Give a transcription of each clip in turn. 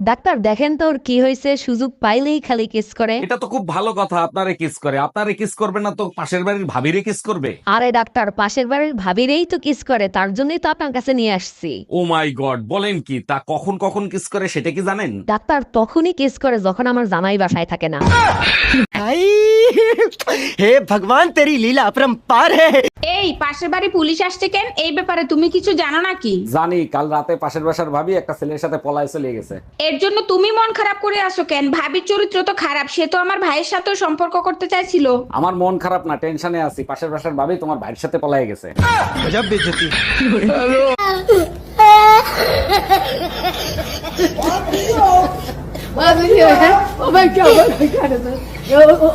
Doctor দেখেন তো ওর কি হয়েছে সুযোগ পাইলেই খালি কিস করে। এটা তো খুব ভালো কথা আপনারে কিস করে। আপনারে কিস করবে না তো পাশের বাড়ির ভাবিরে কিস করবে? আরে ডাক্তার পাশের বাড়ির ভাবিরেই তো কিস করে তার জন্যই তো আপনার কাছে নিয়ে আসছি। ও মাই গড বলেন কি তা কখন কখন কিস করে সেটা কি জানেন? ডাক্তার তখনই কিস করে যখন আমার জামাই বাসায় থাকে না। হে ভগবান তেরি লীলা অপরম্পার হে। এই পাশের বাড়ি পুলিশ আসছে কেন? এই ব্যাপারে তুমি কিছু জানো নাকি? জানি কাল রাতে পাশের বাসার ভাবি একটা ছেলের সাথে পলায় চলে গেছে। এর জন্য তুমি মন খারাপ করে আসো কেন? ভাবির চরিত্র তো খারাপ সে তো আমার ভাইয়ের সাথে সম্পর্ক করতে চাইছিল। আমার মন খারাপ না টেনশনে আছি। পাশের বাসার ভাবি তোমার ভাইয়ের সাথে পলায় গেছে। গজব বেজতি। হ্যালো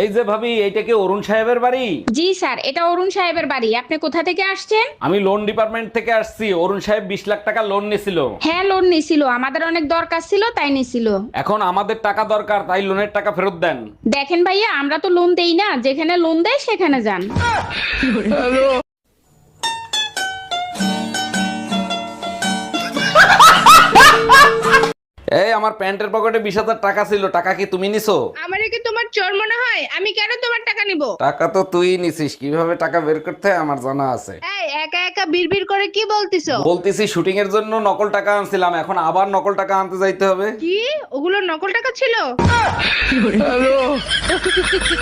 এই যে ভাবি এইটা কি অরুণ সাহেবের বাড়ি? জি স্যার এটা অরুণ সাহেবের বাড়ি। আপনি কোথা থেকে আসছেন? আমি লোন ডিপার্টমেন্ট থেকে আসছি। অরুণ সাহেব বিশ লাখ টাকা লোন নিছিল। হ্যাঁ লোন নিছিল। আমাদের অনেক দরকার ছিল তাই নিছিল। এখন আমাদের টাকা দরকার তাই লোনের টাকা ফেরত দেন। দেখেন ভাইয়া আমরা তো লোন দেই না। যেখানে লোন দেয় সেখানে যান। এই আমার প্যান্টের পকেটে বিশ হাজার টাকা ছিল। টাকা কি তুমি নিছো? আমারে কি চোর মনে হয়? আমি কেন তোমার টাকা নিব? টাকা তো তুই নিছিস কীভাবে টাকা বের করতে হয় আমার জানা আছে। এই একা একা বিড়বিড় করে কি বলতিছো? বলতেছি শুটিং এর জন্য নকল টাকা আনছিলাম এখন আবার নকল টাকা আনতে যাইতে হবে। কি? ওগুলো নকল টাকা ছিল?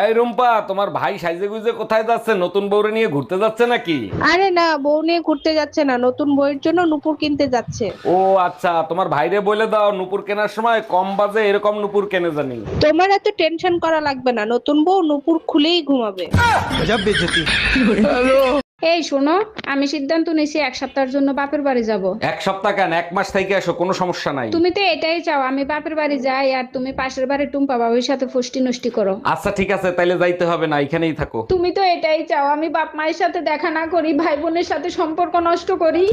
এই রুম্পা তোমার ভাই সাইজে গুইজে কোথায় যাচ্ছে? নতুন বউরে নিয়ে ঘুরতে যাচ্ছে নাকি? আরে না বউ নিয়ে ঘুরতে যাচ্ছে না। নতুন বউয়ের জন্য নূপুর কিনতে যাচ্ছে। ও আচ্ছা তোমার ভাইরে বলে দাও নূপুর কেনার সময় কম বাজে এরকম নূপুর কেনে জানি। তোমার এত টেনশন করা লাগবে না। নতুন বউ নূপুর খুলেই ঘুমাবে। গজব বেজতি। হ্যালো এই শোনো আমি সিদ্ধান্ত নিয়েছি এক সপ্তাহের জন্য বাপের বাড়ি যাব। এক সপ্তাহ কেন? এক মাস থেকে আসো কোনো সমস্যা নাই। তুমি তো এটাই চাও আমি বাপের বাড়ি যাই আর তুমি পাশের বাড়ি টুম্পা বাবুর সাথে ফুষ্টি নষ্টি করো। আচ্ছা ঠিক আছে তাইলে যাইতে হবে না এখানেই থাকো। তুমি তো এটাই চাও আমি বাপ মায়ের সাথে দেখা না করি ভাই বোনের সাথে সম্পর্ক নষ্ট করি।